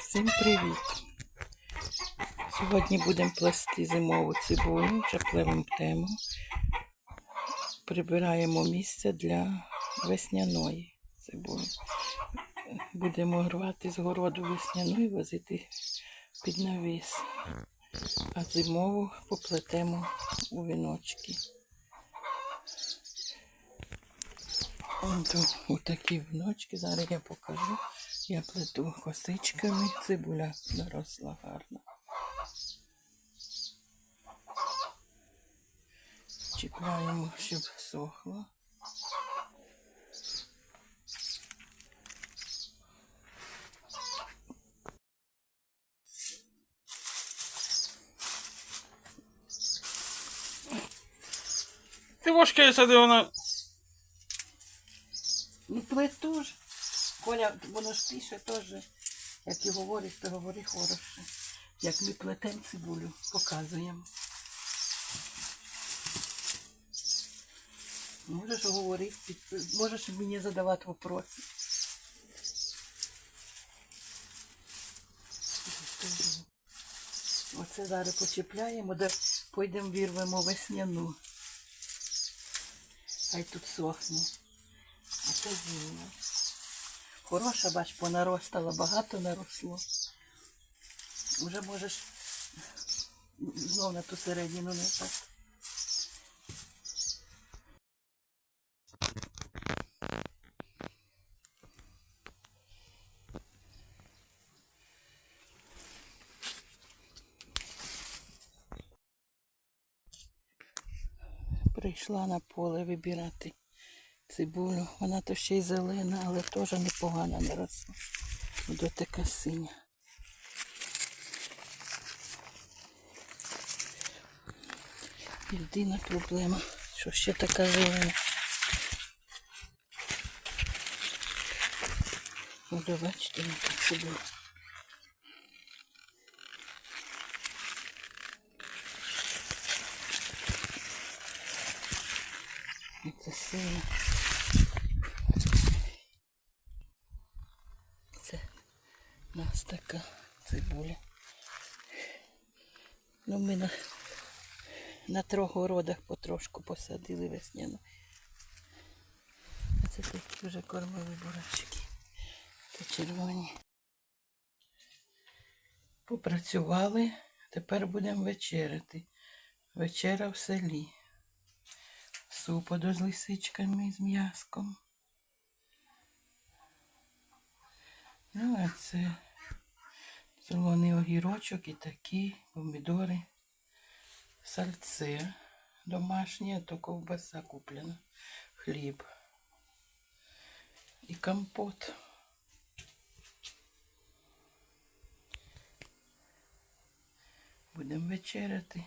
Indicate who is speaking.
Speaker 1: Всім привіт! Сьогодні будемо плести зимову цибулю, вже плевемо тему. Прибираємо місце для весняної цибулі. Будемо рвати з городу весняну і возити під навіс. А зимову поплетемо у віночки. Ось такі віночки. Зараз я покажу. Я плету косичками, цибуля наросла гарно. Чіпляємо, щоб сохло.
Speaker 2: Ти важке сади вона.
Speaker 1: Ну плету ж. Коля, воно ж пише теж, як і говорить, то говори хороше. Як ми плетемо цибулю, показуємо. Можеш говорити, можеш мені задавати вопроси. Оце зараз почіпляємо, де пойдемо вірвемо весняну. Хай тут сохне. А це зимно. Хороша, бач, понаростала, багато наросло. Уже можеш знов на ту середину не так. Прийшла на поле вибирати цибулю. Вона то ще й зелена, але теж непогано наросла. Буде така синя. Єдина проблема, що ще така зелена. Може, бачите, яка цибуля. Це синя. Це у нас така цибуля. Ну, ми на, на трьох городах потрошку посадили весняну. А це такі вже кормові бурачки. Та червоні. Попрацювали, тепер будемо вечеряти. Вечера в селі. Супа з лисичками з м'яском. Ну, а це солоний огірочок і такі помідори, сальце домашнє, то ковбаса куплена, хліб і компот. Будемо вечеряти.